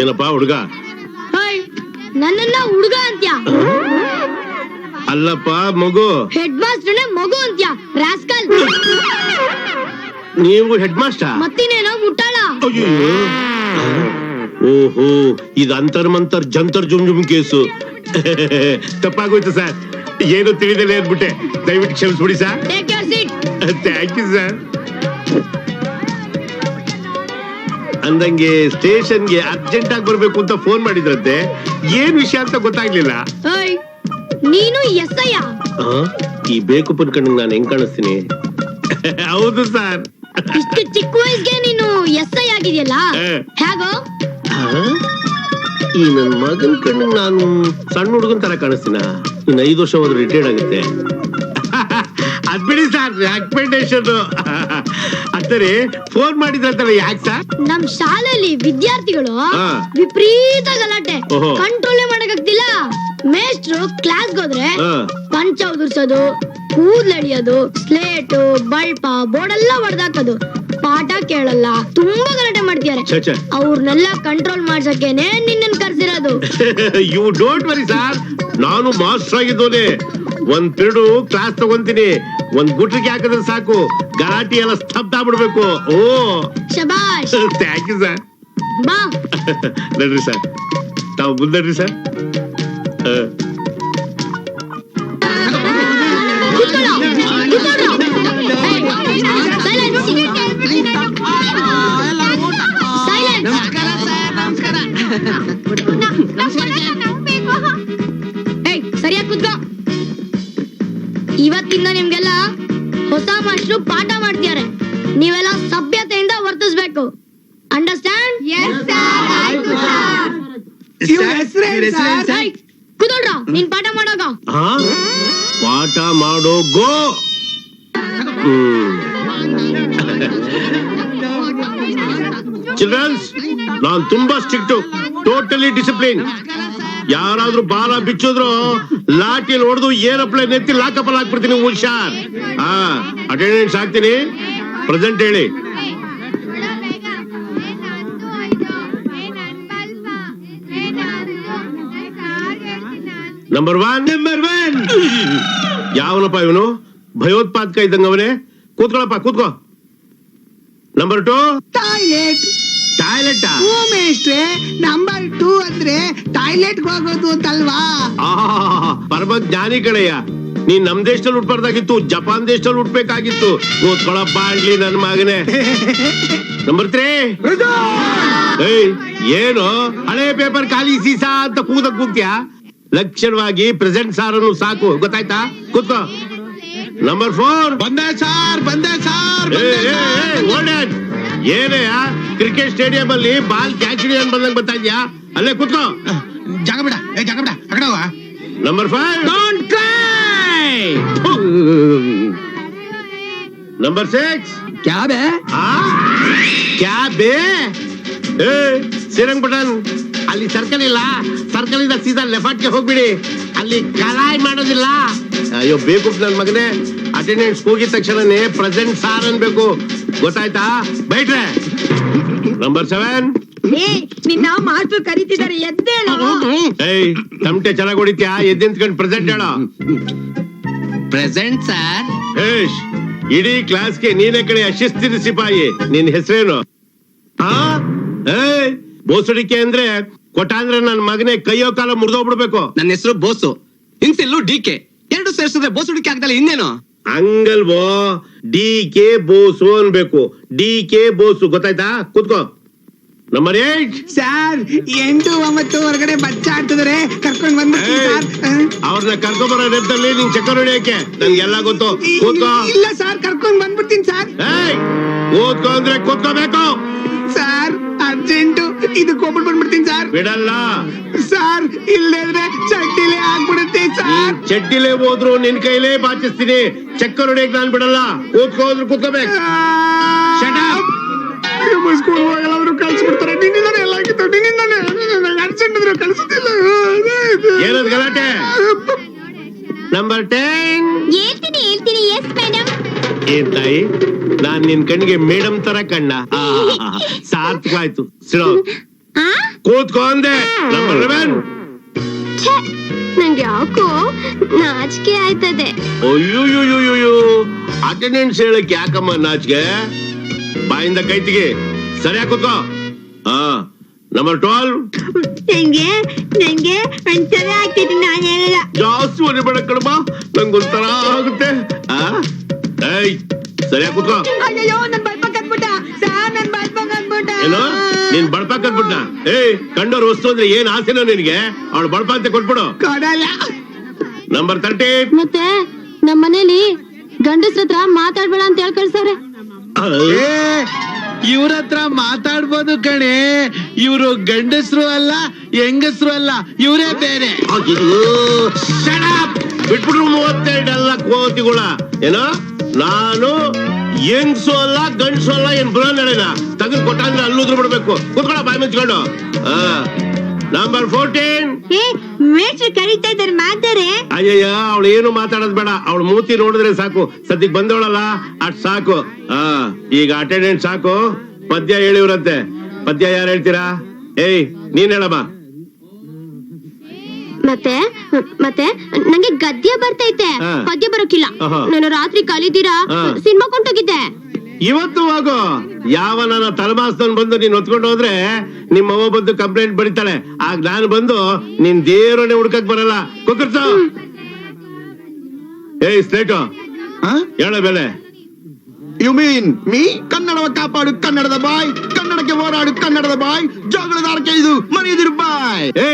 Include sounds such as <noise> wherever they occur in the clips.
ಏನಪ್ಪ ಹುಡುಗ? ನನ್ನನ್ನ ಹುಡುಗ ಅಂತ್ಯ? ಅಲ್ಲಪ್ಪ ಮಗು. ಹೆಡ್ ಮಾಸ್ಟರ್ ಮಗು ಅಂತ್ಯ ರಾಸ್ಕಲ್? ನೀವು ಹೆಡ್ ಮಾಸ್ಟರ್ ಮತ್ತಿನೇನೋ ಮುಟ್ಟಾಳ ಓಹೋ ಇದು ಅಂತರ್ ಮಂತರ್ ಜಂತರ್ ಜುಮ್ ಜುಮ್ ಕೇಸು. ತಪ್ಪಾಗೋಯ್ತು ಸರ್. ಏನು ತಿಳಿದಲೇ ಅಂದ್ಬಿಟ್ಟೆ. ದಯವಿಟ್ಟು ಕ್ಷಮಿಸ್ಬಿಡಿ ಸರ್. ಥ್ಯಾಂಕ್ ಯು ಸರ್ ಅಂದಂಗೆ ಸ್ಟೇಷನ್ಗೆ ಅರ್ಜೆಂಟ್ ಆಗಿ ಬರ್ಬೇಕು ಅಂತ ಫೋನ್ ಮಾಡಿದ್ರಂತೆ. ಏನ್ ವಿಷಯ ಅಂತ ಗೊತ್ತಾಗ್ಲಿಲ್ಲ. ಹೇಯ್ ನೀನು ಎಸ್ ಆ, ಈ ಬೇಕು ಕಣ್ಣಿಗೆ ನಾನು ಹೆಂಗ್ ಕಾಣಿಸ್ತೀನಿ? ಹೌದು ಸರ್. ಇಷ್ಟು ಚಿಕ್ಕ ವಯಸ್ಸಿಗೆ ನೀನು ಎಸ್ ಐ ಆಗಿದೆಯಲ್ಲ. ಹೇಗೋ? ಈ ನನ್ ಮಗನ್ ಕಣ್ಣು ನಾನು ಸಣ್ಣ ಹುಡುಗನ್ ತರ ಕಾಣಿಸ್ತೀನ? ಇನ್ನು ಐದು ವರ್ಷ ಹೋದ್ರೆ ರಿಟೈರ್ಡ್ ಆಗುತ್ತೆ. <laughs> ಅದ್ಬಿಡಿ ಸರ್ ರೆಕಮೆಂಡೇಶನ್ ಅಂದರೆ ಫೋನ್ ಮಾಡಿದ್ರಂತಲ್ಲ ಯಾಕೆ ಸರ್ ನಮ್ ಶಾಲೆಯಲ್ಲಿ ವಿದ್ಯಾರ್ಥಿಗಳು ಹಾ. ವಿಪರೀತ ಗಲಾಟೆ. ಕಂಟ್ರೋಲ್ ಕಂಟ್ರೋಲೇ ಮಾಡಕ್ಕಾಗ್ತಿಲ್ಲ ಮೇಷ್ಟ್ರು ಕ್ಲಾಸ್ ಹೋದ್ರೆ ಹಾ. ಪಂಚ ಉದುರ್ಸೋದು ಕೂದ್ಲಡಿಯೋದು ಸ್ಲೇಟು ಬಲ್ಪ ಬೋರ್ಡ್ ಎಲ್ಲ ಹೊಡೆದಾಕೋದು ಪಾಠ ಕೇಳಲ್ಲ ತುಂಬಾ ಗಲಾಟೆ ಮಾಡ್ತಿದ್ದಾರೆ. ಛೆ, ಛೆ. ಅವ್ರನ್ನೆಲ್ಲ ಕಂಟ್ರೋಲ್ ಮಾಡ್ಸಕ್ಕೇನೆ ನಿನ್ನನ್ ಕರ್ಸಿರೋದು. ಯು ಡೋಂಟ್ ವರಿ ಸರ್ ನಾನು ಮಾಸ್ಟರ್ ಆಗಿದ್ದೋನೆ ಒಂದ್ ಪಿರಿಡು ಕ್ಲಾಸ್ ತಗೊಂತೀನಿ ಒಂದ್ ಗುಟ್ರಿಗೆ ಹಾಕಿದ್ರೆ ಸಾಕು ಗಲಾಟಿ ಎಲ್ಲ ಸ್ತಬ್ಧ ಬಿಡ್ಬೇಕು ಓ ಶಬಾಷ್ ಥ್ಯಾಂಕ್ ಯು ಸರ್ ಬಾ ನಡ್ರಿ ಸರ್ ತಾವು ಮುಂದಡ್ರಿ ಸರ್ ಕೂತ್ಕೊಳ್ಳೋ, ಕೂತ್ಕೊಳ್ಳೋ. ಏಯ್, silence. ಹೊಸ ಪಾಠ ಮಾಡ್ತಿದ್ದಾರೆ. ನೀವೆಲ್ಲ ಸಭ್ಯತೆಯಿಂದ ವರ್ತಿಸ್ಬೇಕು. ಅಂಡರ್ಸ್ಟ್ಯಾಂಡ್ ಕುದೋಡ್ರ ನೀನ್ ಪಾಠ ಮಾಡೋಗ? ಹಾ? ಪಾಠ ಮಾಡೋ ಗೋ. ಚಿಲ್ಡ್ರನ್ಸ್ <laughs> ನಾನ್ ತುಂಬಾ ಸ್ಟ್ರಿಕ್ಟ್ ಟೋಟಲಿ ಡಿಸಿಪ್ಲಿನ್ ಯಾರಾದ್ರೂ ಬಾಲ ಬಿಚ್ಚಿದ್ರು ಲಾಟಿಲ್ ಹೊಡೆದು ಏರೋಪ್ಲೇನ್ ಎತ್ತಿ ಲಾಕಪ್ಪಲ್ಲಿ ಹಾಕ್ಬಿಡ್ತೀನಿ ಹುಷಾರ್. ಹಾ ಅಟೆಂಡೆನ್ಸ್ ಹಾಕ್ತೀನಿ ಪ್ರೆಸೆಂಟ್ ಹೇಳಿ. ನಂಬರ್ ಒನ್ ನಂಬರ್ ಒನ್ ಯಾವನಪ್ಪ ಇವನು? ಭಯೋತ್ಪಾದಕ ಇದ್ದಂಗ ಅವನೇ? ಕೂತ್ಕೊಳಪ್ಪ ಕೂತ್ಕೋ. ನಂಬರ್ ಟು ಟಾಯ್ಲೆಟ್ ಟಾಯ್ಲೆಟ್ ಮೇಷ್ಟ್ರೆ ನಂಬರ್ ಟೂ ಅಂದ್ರೆ ಟಾಯ್ಲೆಟ್ ಹೋಗೋದು ಅಂತಲ್ವಾ? ಪರಮ ಜ್ಞಾನಿ ಕಡೆಯ ನೀನ್ ನಮ್ ದೇಶದಲ್ಲಿ ಹುಟ್ಬಾರ್ದಾಗಿತ್ತು ಜಪಾನ್ ದೇಶದಲ್ಲಿ ಹುಟ್ಬೇಕಾಗಿತ್ತು. ಓದ್ಕೊಳಪ್ಪ ಆಗ್ಲಿ ನನ್ ಮಗನೇ. ನಂಬರ್ ತ್ರೀ ಏಯ್ ಏನು? ಹಳೆ ಪೇಪರ್ ಖಾಲಿ ಸೀಸಾ ಅಂತ ಕೂದಕ್ ಕೂಗ್ತ್ಯಾ? ಲಕ್ಷಣವಾಗಿ ಪ್ರೆಸೆಂಟ್ ಸಾರನ್ನು ಸಾಕು ಗೊತ್ತಾಯ್ತಾ? ಕೂತ್ಕೋ. ನಂಬರ್ ಫೋರ್ ಬಂದೆ ಸಾರ್ ಬಂದೆ ಸಾರ್ ಏನೇ ಕ್ರಿಕೆಟ್ ಸ್ಟೇಡಿಯಂ ಅಲ್ಲಿ ಬಾಲ್ ಕ್ಯಾಚ್ ಹಿಡಿಯನ್ ಬಂದಂಗ್ ಬರ್ತಾ ಇದ್ಯಾ? ಅಲ್ಲೇ ಕೂತ್ಕೋ. ಜಾಗ ಬಿಡ. ಏ ಜಾಗ ಬಿಡ. ಅಕಡ ಕಡೆ number five don't cry number six ಕ್ಯಾಬೆ? ಕ್ಯಾಬೆ? ಏ ಶ್ರೀರಂಗ್ ಪಟನ್ ಅಲ್ಲಿ ಸರ್ಕಲ್ ಇಲ್ಲ. ಸರ್ಕಲ್ ಇಂದ ಸೀದಾ ಲೆಫ್ಟ್ಗೆ ಹೋಗ್ಬಿಡಿ. ಅಲ್ಲಿ ಕಲಾಯಿ ಮಾಡೋದಿಲ್ಲ. ಅಯ್ಯೋ ಬೇಕು ನನ್ ಮಗನೇ. ಅಟೆಂಡೆನ್ಸ್ ಹೋಗಿದ ತಕ್ಷಣನೇ ಪ್ರೆಸೆಂಟ್ ಸಾರ್ ಅನ್ಬೇಕು. ಗೊತ್ತಾಯ್ತಾ? ಬೈಟ್ರೆ. ನಂಬರ್ ಸೆವೆನ್ ನಿನ್ನ ಮಾಸ್ಟರ್ ಕರೀತಿದ್ದಾರೆ ಎದ್ದೇಳು ಏಯ್ ತಮಟೆ ಚೆನ್ನಾಗಿ ಹೊಡಿತ್ಯಾ? ಎದ್ದಿಂತ್ಕೊಂಡು ಪ್ರೆಸೆಂಟ್ ಹೇಳೋ. ಪ್ರೆಸೆಂಟ್ ಸರ್ ಹೇಶ್ ಇಡೀ ಕ್ಲಾಸ್ಗೆ ನೀನೇ ಕಡೆ ಶಿಸ್ತಿನ ಸಿಪಾಯಿ. ನಿನ್ ಹೆಸರೇನು? ಆ? ಏಯ್ ಬೋಸಡಿಕೆ ಅಂದ್ರೆ ಕೊಟ್ಟಾಂದ್ರೆ ನನ್ ಮಗನೇ ಕೈಯೋ ಕಾಲ ಮುರಿದೋಗ್ಬಿಡ್ಬೇಕು. ನನ್ನ ಹೆಸರು ಬೋಸು. ಇನ್ಸಿಲ್ಲು D K. ಎರಡು ಸೇರಿಸಿದ್ರೆ ಬೋಸುಡಿಕೆ ಆಗ್ದಲ್ಲ ಇನ್ನೇನು? ಹಂಗಲ್ವೋ? ಡಿ ಕೆ ಬೋಸು ಅನ್ಬೇಕು. ಡಿ ಕೆ ಬೋಸು ಗೊತ್ತಾಯ್ತಾ? ಕೂತ್ಕೋ. ನಂಬರ್ ಏಟ್ ಸರ್ ಎಂಟು ಒಂಬತ್ತು ಹೊರಗಡೆ ಬಚ್ಚ ಆಡ್ತಿದ್ರೆ ಕರ್ಕೊಂಡ್ ಬಂದ ಅವ್ರನ್ನ ಕರ್ಕೊಂಬರೋ ನೆಪದಲ್ಲಿ ನಿನ್ ಚಕ್ಕರ್ ಹೊಡಿಯಕ್ಕೆ ನನ್ಗೆಲ್ಲ ಗೊತ್ತು. ಕೂತ್ಕೋ. ಇಲ್ಲ ಸರ್ ಕರ್ಕೊಂಡ್ ಬಂದ್ಬಿಡ್ತೀನಿ ಸರ್ ಕೂತ್ಕೋ ಅಂದ್ರೆ ಕೂತ್ಕೋಬೇಕು. ಇದಕ್ಕೆ ಹೋಗ್ಬಿಟ್ಟು ಬಂದ್ಬಿಡ್ತೀನಿ ಸರ್. ಬಿಡಲ್ಲ. ಸರ್ ಇಲ್ಲದ್ರೆ ಚಡ್ಡಿಲೆ ಆಗ್ಬಿಡುತ್ತೆ ಸರ್. ಚಡ್ಡಿಲೇ ಹೋದ್ರು ನಿನ್ ಕೈಲೇ ಬಾಚಿಸ್ತೀನಿ. ಚಕ್ಕರ್ ಹೊಡಿಯಕ್ ನಾನ್ ಬಿಡಲ್ಲ. ಕೂತ್ಕೋದ್ರು ಕೂತ್ಕೋಬೇಕು. Shut up. ಸ್ಕೂಲ್ ಹೋಗಲ್ಲ ಅವರು ಕಳ್ಸ್ಬಿಡ್ತಾರೆ. ನಿನ್ನಿಂದಾನೆ ಎಲ್ಲ ಆಗಿತ್ತು. ನಿನ್ನಿಂದಾನೆ. ಅರ್ಜೆಂಟ್ ಅಂದ್ರೆ ಕಳ್ಸುತ್ತಿಲ್ಲ ಏನದ್ ಗಲಾಟೆ? ನಂಬರ್ ಟೆನ್ ಹೇಳ್ತೀನಿ ಹೇಳ್ತೀನಿ. ಎಸ್ ಮೇಡಮ್ ಏನ್ ತಾಯಿ ನಾನ್ ನಿನ್ ಕಣ್ಣಿಗೆ ಮೇಡಮ್ ತರ ಕಣ್ಣ. ಆ, ಸಾರ್ಥಕ ಆಯ್ತು ಸಿಡೋ ಕೂತ್ಕೋ ಅಂದೆ. ನಂಗೆ ಯಾಕೋ ನಾಚಿಕೆ ಆಯ್ತದೆ. ಅಯ್ಯೋಯ್ಯೋಯ್ಯೋಯ್ಯೋ. ಅಟೆಂಡೆನ್ಸ್ ಹೇಳಕ್ ಯಾಕಮ್ಮ ನಾಚ್ಗೆ ಬಾಯಿಂದ ಕೈತಿಗೆ ಸರಿಯಾಗಿ ಕೂತ್ಕೋ. ಹಾ ನಂಬರ್ ಟ್ವೆಲ್ ನಂಗೆ ನಂಗೆ ಒಂಥರ ಆಗ್ತಿದೆ ನಾನು ಹೇಳಲ್ಲ. ಜಾಸ್ತಿ ಒಲೆ ಬೇಡ ಕಣಮ್ಮ. ನಂಗೊಂಥರ ಆಗುತ್ತೆ. ಆ? ಏಯ್ ಸರಿಯಾಗಿ ಕೂತ್ಕೋ. ಅಯ್ಯೋ ನನ್ ಬಲ್ಪ ಕಟ್ಬಿಟ್ಟ. ಸಾರ್ ನನ್ ಬಲ್ಪ ಕಟ್ಬಿಟ್ಟ. ಏನು ನೀನ್ ಬಳಪ ಕಟ್ಬಿಟ್ಟ. ಏಯ್ ಕಂಡೋರ್ ವಸ್ತು ಅಂದ್ರೆ ಏನ್ ಆಸೆನೋ ನಿನಗೆ? ಅವಳು ಬಳಪ ಅಂತ ಕೊಟ್ಬಿಡು. ಕೊಡಲ್ಲ. ನಂಬರ್ ತರ್ಟಿ ಮತ್ತೆ ನಮ್ಮ ಮನೇಲಿ ಗಂಡಸ್ರ ಹತ್ರ ಮಾತಾಡ್ಬೇಡ ಅಂತ ಹೇಳಿ ಕಳ್ಸಾರೆ ಏ ಇವ್ರ ಹತ್ರ ಮಾತಾಡ್ಬೋದು ಕಣೆ. ಇವ್ರು ಗಂಡಸ್ರು ಅಲ್ಲ ಹೆಂಗಸ್ರು ಅಲ್ಲ ಇವರೇ ಬೇರೆ. ಬಿಟ್ಬಿಟ್ರು ಮೂವತ್ತೆರಡಲ್ಲ ಕೋತಿಗಳ. ಏನೋ? ನಾನು ಹೆಂಗ್ಸು ಅಲ್ಲ ಗಂಡ್ಸು ಅಲ್ಲ ಏನ್ ಬರೋ ನಡೆನ? ತೆಗೆದು ಕೊಟ್ಟಂದ್ರೆ ಅಲ್ಲೂದ್ರು ಬಿಡ್ಬೇಕು. ಕೂತ್ಕೊಳ್ಳ ಬಾಯಿ ಮುಚ್ಕೊಂಡು. ನಂಬರ್ ಫೋರ್ಟೀನ್ ಮೇಷ್ಟ್ರು ಕರೀತಾ ಇದ್ದಾರೆ ಮಾತಾರೆ. ಅಯ್ಯಯ್ಯ ಅವಳು ಏನು ಮಾತಾಡೋದ್ ಬೇಡ. ಅವಳು ಮೂತಿ ನೋಡಿದ್ರೆ ಸಾಕು. ಸದ್ಯಕ್ ಬಂದವಳಲ್ಲ ಅಷ್ಟ್ ಸಾಕು. ಹಾ ಈಗ ಅಟೆಂಡೆಂಟ್ ಸಾಕು. ಪದ್ಯ ಹೇಳಿವ್ರಂತೆ. ಪದ್ಯ ಯಾರು ಹೇಳ್ತೀರಾ? ಏಯ್ ನೀನ್ ಹೇಳಮ್ಮ. ಮತ್ತೆ ಮತ್ತೆ ನಂಗೆ ಗದ್ಯ ಬರ್ತೈತೆ. ಹಾ. ಪದ್ಯ ಬರೋಕಿಲ್ಲ ಆಹಾ. ನಾನು ರಾತ್ರಿ ಕಲಿದೀರಾ ಹಾ. ಸಿನಿಮಾ ಕೊಂಡೋಗಿದ್ದೆ. ಇವತ್ತು ಹೋಗು. ಯಾವ ನನ್ನ ತಲೆಮಾಸ್ದನ್ ಬಂದು ನೀನ್ ಹೊತ್ಕೊಂಡು ಹೋದ್ರೆ ನಿಮ್ಮ ಅವ್ವ ಬಂದು ಕಂಪ್ಲೇಂಟ್ ಬರೀತಾಳೆ. ಆಗ ನಾನು ಬಂದು ನಿನ್ ದೇವರನ್ನೇ ಹುಡ್ಕಕ್ ಬರಲ್ಲ. ಕುಕ್ಕರ್ಸ ಏಯ್ ಸ್ನೇಟು ಹೇಳ ಬೆಲೆ. ಯು ಮೀನ್ ಮೀ ಕನ್ನಡವ ಕಾಪಾಡು, ಕನ್ನಡದ ಬಾಯ್. ಕನ್ನಡಕ್ಕೆ ಹೋರಾಡು, ಕನ್ನಡದ ಬಾಯ್. ಜೋಗಳದಾರಕ್ಕೆ ಇದು ಮನೆಯದಿರು ಬಾಯ್. ಏ,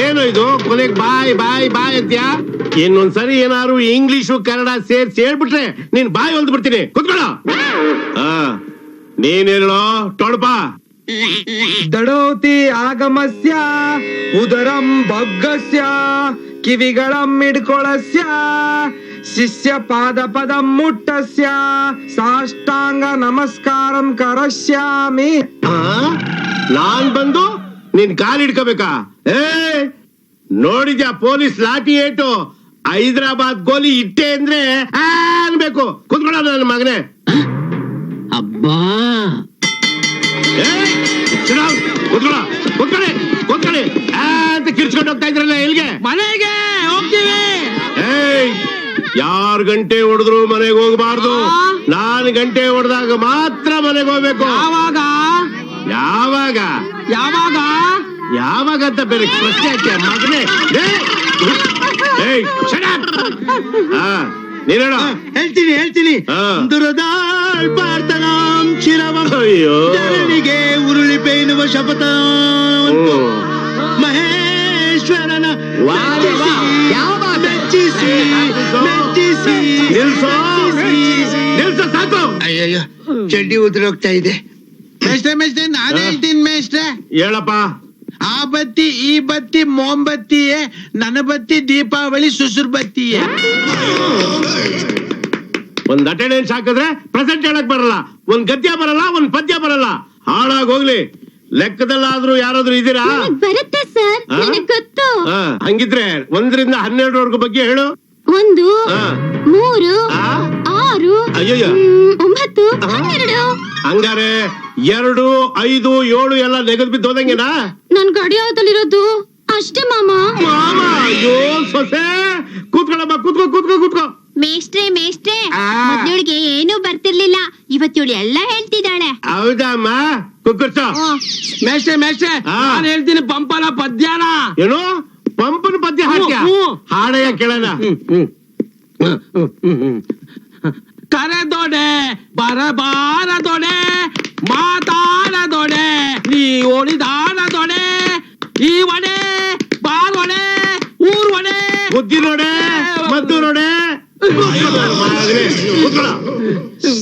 ಏನು ಇದು? ಕೊನೆಗ್ ಬಾಯ್ ಬಾಯ್ ಬಾಯ್ ಅಂತ್ಯಾ? ಇನ್ನೊಂದ್ಸರಿ ಏನಾದ್ರು ಇಂಗ್ಲಿಷು ಕನ್ನಡ ಸೇರ್ಸಿ ಹೇಳ್ಬಿಟ್ರೆ ನೀನ್ ಬಾಯ್ ಹೊಲ್ದು ಬಿಡ್ತೀನಿ ಹಾ. ನೀನ್ ಹೇಳೋ ದಡೋತಿ ಆಗಮಸ್ಯ, ಉದರಂ ಭಗ್ಗಸ್ಯ. ಕಿವಿಗಳಂ ಹಿಡ್ಕೊಳಸ್ಯ ಶಿಷ್ಯ ಪಾದ ಪದ ಮುಟ್ಟಸ್ಯ ಸಾಷ್ಟಾಂಗ ನಮಸ್ಕಾರಂ ಕರಸ್ಯಾಮಿ. ಆ? ನಾನ್ ಬಂದು ನಿನ್ ಕಾಲ್ ಹಿಡ್ಕೋಬೇಕಾ? ಏ ನೋಡಿದ್ಯಾ ಪೊಲೀಸ್ ಲಾಠಿ ಏಟು? ಹೈದರಾಬಾದ್ ಗೋಲಿ ಇಟ್ಟೆ ಅಂದ್ರೆ ಅನ್ಬೇಕು. ಕುತ್ಕೊಳ್ಳ ನನ್ನ ಮಗನೇ. ಅಬ್ಬಾ. ಕುತ್ಕೊಳ್ಳ ಕುತ್ಕೊಳ್ಳಿ. ಕುತ್ಕೊಳ್ಳಿ. ಅಂತ ಕಿರ್ಚ್ಕೊಂಡು ಹೋಗ್ತಾ ಇದ್ರಲ್ಲ ಎಲ್ಲಿಗೆ ಮನೆಗೆ ಹೋಗ್ತೀವಿ. ಏಯ್ ಯಾರ್ ಗಂಟೆ ಹೊಡೆದ್ರು ಮನೆಗೆ ಹೋಗಬಾರ್ದು. ನಾನ್ ಗಂಟೆ ಹೊಡೆದಾಗ ಮಾತ್ರ ಮನೆಗೆ ಹೋಗ್ಬೇಕು. ಯಾವಾಗ? ಯಾವಾಗ? ಯಾವಾಗ? ಯಾವಾಗ ಅಂತ ಬೇರೆ ಪ್ರಶ್ನೆ ಹಾಕ್ಯ ಮಗನೇ? ಏಯ್! ಹೇಳ್ತೀನಿ ಹೇಳ್ತೀನಿ. ದುರದಾಳ್ ಪಾರ್ಥನಾಂ ಶಿರವಂ ಧರಣಿಗೆ ಉರುಳಿ ಬೇಯುವ ಶಪಥ. ಮಹೇಶ್ವರನ. ಮೆಚ್ಚಿಸಿ. ಮೆಚ್ಚಿಸಿ. ಅಯ್ಯಯ್ಯೋ ಚಡ್ಡಿ ಉದುರೋಗ್ತಾ ಇದೆ. ಮೇಷ್ಟ್ರೆ ಮೇಷ್ಟ್ರೆ ನಾನು ಹೇಳ್ತೀನಿ ಮೇಷ್ಟ್ರೆ. ಹೇಳಪ್ಪ. ಆ ಬತ್ತಿ ಈ ಬತ್ತಿ ಮೋಂಬತ್ತಿಯೇ ನನ್ನ ಬತ್ತಿ ದೀಪಾವಳಿ ಸುಸುರ್ ಬತ್ತಿಯೇ. ಒಂದ್ ಅಟೆಂಡೆನ್ಸ್ ಹಾಕಿದ್ರೆ ಪ್ರೆಸೆಂಟ್ ಹೇಳಕ್ ಬರಲ್ಲ ಒಂದ್ ಗದ್ಯ ಬರಲ್ಲ ಒಂದ್ ಪದ್ಯ ಬರಲ್ಲ. ಹಾಳಾಗ್ ಹೋಗ್ಲಿ. ಲೆಕ್ಕದಲ್ಲಾದ್ರೂ ಯಾರಾದ್ರೂ ಇದೀರಾ ಬರುತ್ತೆ ಸರ್? ನನಗ್ ಗೊತ್ತು. ಆ, ಹಂಗಿದ್ರೆ ಒಂದ್ರಿಂದ ಹನ್ನೆರಡರವರೆಗೂ ಬಗ್ಗೆ ಹೇಳು. ಒಂದು ಆ, ಮೂರು ಆ? ಆರು ಅಯ್ಯಯ್ಯೋ. ಒಂಬತ್ತು? ಹನ್ನೆರಡು. ಹಂಗಾರೆ ಎರಡು ಐದು ಏಳು ಎಲ್ಲ ನೆಗದ್ ಬಿದ್ದು ಹೋದಂಗೆನಾ? ನನ್ ಗಡಿಯಾವತಲ್ಲಿರೋದು ಅಷ್ಟೇ ಮಾಮ. ಮಾಮ ಅಯ್ಯೋ ಸೊಸೆ. ಕೂತ್ಕೊಳ್ಳಮ್ಮ ಕೂತ್ಕೋ ಕೂತ್ಕೋ ಕೂತ್ಕೋ. ಮೇಷ್ಟ್ರೆ ಮೇಷ್ಟ್ರೆ ಆ. ಏನು ಏನೂ ಬರ್ತಿರ್ಲಿಲ್ಲ. ಇವತ್ತಿವಳು ಎಲ್ಲ ಹೇಳ್ತಿದ್ದಾಳೆ. ಹೌದಮ್ಮ. ಕುಕ್ಕರ್ಸೋ ಮೇಷ್ಟ್ರೆ ಮೇಷ್ಟ್ರೆ ಆ. ನಾನು ಹೇಳ್ತೀನಿ ಪಂಪನ ಪದ್ಯನ. ಏನು? ಪಂಪನ ಪದ್ಯ ಹಾಕ್ಯ? ಹ್ಞೂ, ಹ್ಞೂ. ಹಾಡಯ್ಯ ಕೇಳೋಣ ಕರೆದೊಡೆ ಬರಬಾರದೊಡೆ ಮಾತಾಡದೊಡೆ ನೀ ಒಳಿದಾಡದೊಡೆ ಈ ಒಡೆ ಬಾರೊಡೆ ಊರ್ ಒಡೆ ಬುದ್ಧಿ ನೋಡೆ.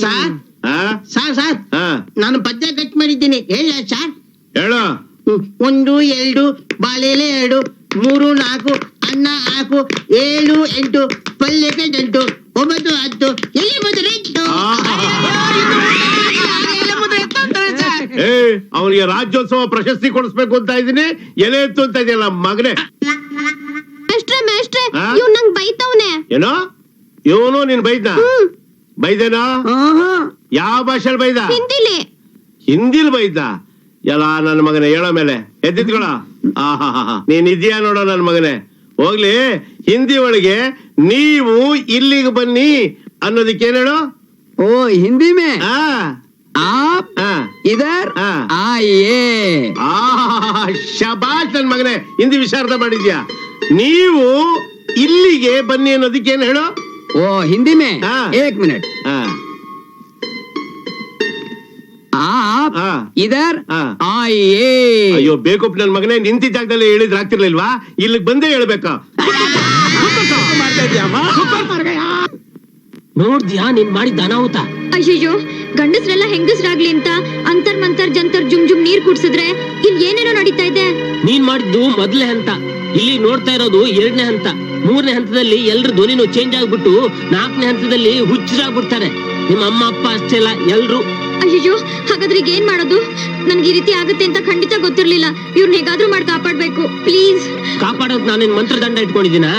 ಸಾರ್ ಆ? ಸಾರ್ ಸಾರ್ ಆ, ನಾನು ಪದ್ಯ ಕಟ್ ಮಾಡಿದ್ದೀನಿ. ಹೇಳ ಸಾರ್ ಹೇಳು. ಒಂದು ಎರಡು ಬಾಳೆಲೆ ಎರಡು ಮೂರು ನಾಲ್ಕು ಅನ್ನ ಹಾಕು ಏಳು ಎಂಟು ಪಲ್ಯಕ್ಕೆ ಎಂಟು ಒಂಬತ್ತು ಹತ್ತು ಎಲ್ಲಿ ಮೊದಲು ಎಂಟು ಅವನಿಗೆ ರಾಜ್ಯೋತ್ಸವ ಪ್ರಶಸ್ತಿ ಕೊಡಿಸ್ಬೇಕು ಅಂತ ಇದೀನಿ ಎಲೆ ಎತ್ತು ಅಂತ ಇದೆಯಲ್ಲ ಮಗನೇ. ಮೇಷ್ಟ್ರೆ ಮೇಷ್ಟ್ರೆ ಆ? ಇವ್ ನಂಗ್ ಬೈತವ್ನೆ. ಏನೋ? ಇವನು ನೀನ್ ಬೈದ ಬೈದೇನ? ಯಾವ ಭಾಷೆಲ್ ಬೈದ? ಹಿಂದಿಲಿ. ಹಿಂದಿಲ್ ಬೈದ ಎಲ್ಲ ನನ್ನ ಮಗನೇ ಹೇಳೋ ಮೇಲೆ. ಎದ್ದಿದ್ಕೊಳ? ಆಹಾಹಾ ನೀನ್ ಇದೆಯಾ ನೋಡೋ ನನ್ನ ಮಗನೇ. ಹೋಗ್ಲಿ ಹಿಂದಿ ಒಳಗೆ ನೀವು ಇಲ್ಲಿಗೆ ಬನ್ನಿ ಅನ್ನೋದಕ್ಕೆ ಏನ್ ಹೇಳು? ಓ ಹಿಂದಿ ಮೇ? ಆ. ಇದರ್ ಆಯೇ. ಶಬಾಷ್ ನನ್ ಮಗನೇ. ಹಿಂದಿ ವಿಶಾರ್ಥ ಮಾಡಿದ್ಯಾ ನೀವು ಇಲ್ಲಿಗೆ ಬನ್ನಿ ಅನ್ನೋದಕ್ಕೆ ಏನ್ ಹೇಳು? ओ हिंदी में हाँ। एक मिनट ಆ, आप हाँ। इधर हाँ। आइए ಅಯ್ಯೋ ಬೇಕಪ್ಪ ನನ್ ಮಗನೇ ನಿಂತಿದ್ದ ಜಾಗದಲ್ಲಿ ಹೇಳಿದ್ರೆ ಆಗ್ತಿರ್ಲಿಲ್ವಾ ಇಲ್ಲಿಗೆ ಬಂದೇ ಹೇಳ್ಬೇಕಾ <laughs> ನೋಡ್ದ್ಯಾ ನೀನ್ ಮಾಡಿದ್ದ ಅನಾಹುತ. ಅಯ್ಯಯ್ಯೋ ಗಂಡಸ್ರೆಲ್ಲ ಹೆಂಗಸ್ರಾಗ್ಲಿ ಅಂತ ಅಂತರ್ ಮಂತರ್ ಜಂತರ್ ಜುಮ್ ಜುಮ್ ನೀರ್ ಕುಡ್ಸಿದ್ರೆ ಇಲ್ಲಿ ಏನೇನೋ ನಡೀತಾ ಇದೆ? ನೀನ್ ಮಾಡಿದ್ದು ಮೊದಲನೇ ಹಂತ. ಇಲ್ಲಿ ನೋಡ್ತಾ ಇರೋದು ಎರಡನೇ ಹಂತ. ಮೂರನೇ ಹಂತದಲ್ಲಿ ಎಲ್ರ ಧ್ವನಿನೂ ಚೇಂಜ್ ಆಗ್ಬಿಟ್ಟು ನಾಲ್ಕನೇ ಹಂತದಲ್ಲಿ ಹುಚ್ಚರಾಗ್ಬಿಡ್ತಾರೆ ನಿಮ್ಮ ಅಮ್ಮ ಅಪ್ಪ ಅಷ್ಟೇ ಅಲ್ಲ ಎಲ್ರು. ಅಯ್ಯಯ್ಯೋ ಹಾಗಾದ್ರೆ ಈಗ ಏನ್ ಮಾಡೋದು? ನನ್ಗೆ ಈ ರೀತಿ ಆಗುತ್ತೆ ಅಂತ ಖಂಡಿತ ಗೊತ್ತಿರ್ಲಿಲ್ಲ. ಇವ್ರನ್ನ ಹೇಗಾದ್ರೂ ಮಾಡಿ ಕಾಪಾಡ್ಬೇಕು. ಪ್ಲೀಸ್. ಕಾಪಾಡೋದ್ ನಾನೇನ್ ಮಂತ್ರದಂಡ ಇಟ್ಕೊಂಡಿದ್ದೀನಾ?